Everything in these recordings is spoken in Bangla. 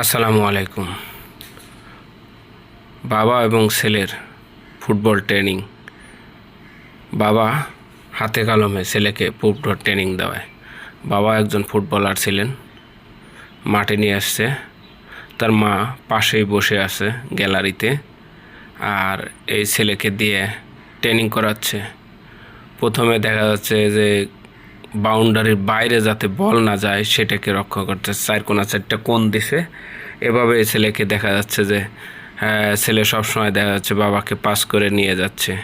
আসসালামু আলাইকুম। বাবা এবং ছেলের ফুটবল ট্রেনিং। বাবা হাতে কলমে ছেলেকে ফুটবল ট্রেনিং দেওয়ায়। বাবা একজন ফুটবলার ছিলেন। মাঠে নিয়ে আসছে। তার মা পাশেই বসে আছে গ্যালারিতে। আর এই ছেলেকে দিয়ে ট্রেনিং করাচ্ছে। প্রথমে দেখা যাচ্ছে যে বাউন্ডারির বাইরে যাতে বল না যায় সেটাকে রক্ষা করতে চার কোনা চারটা কোন দিছে এভাবে ছেলেকে দেখা যাচ্ছে যে আহ, ছেলে সবসময় দেখা যাচ্ছে বাবাকে পাস করে নিয়ে যাচ্ছে।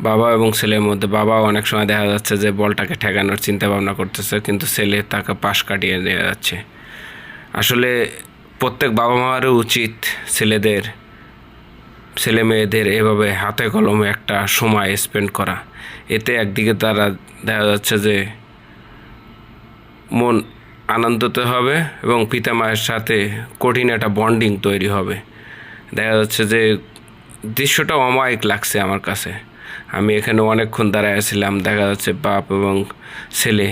বাবা এবং ছেলের মধ্যে বাবা অনেক সময় দেখা যাচ্ছে যে বলটাকে ঠেকানোর চিন্তা ভাবনা করতেছে কিন্তু ছেলে তাকে পাশ কাটিয়ে নিয়ে যাচ্ছে। আসলে প্রত্যেক বাবা মারও উচিত ছেলেদের ছেলে মেয়েদের এভাবে হাতে কলমে একটা সময় স্পেন্ড করা। এতে একদিকে তারা দেখা যাচ্ছে যে মন আনন্দিত হবে এবং পিতা মায়ের সাথে কঠিন একটা বন্ডিং তৈরি হবে। দেখা যাচ্ছে যে দৃশ্যটা অমায়িক লাগছে আমার কাছে। আমি এখানে অনেকক্ষণ দাঁড়ায় ছিলাম, দেখা যাচ্ছে বাপ এবং ছেলে,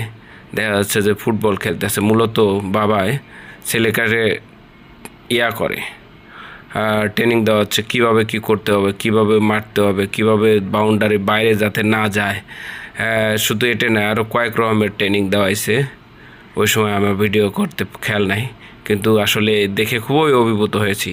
দেখা যাচ্ছে যে ফুটবল খেলতেছে। মূলত বাবায় ছেলেকারে ইয়া করে। ট্রেনিং দেওয়া হচ্ছে, কীভাবে কী করতে হবে, কীভাবে মারতে হবে, কীভাবে বাউন্ডারি বাইরে যাতে না যায়। শুধু এটা না আরও কয়েক রকমের ট্রেনিং দেওয়া হয়েছে। ওই সময় আমার ভিডিও করতে খেয়াল নাই, কিন্তু আসলে দেখে খুবই অভিভূত হয়েছি।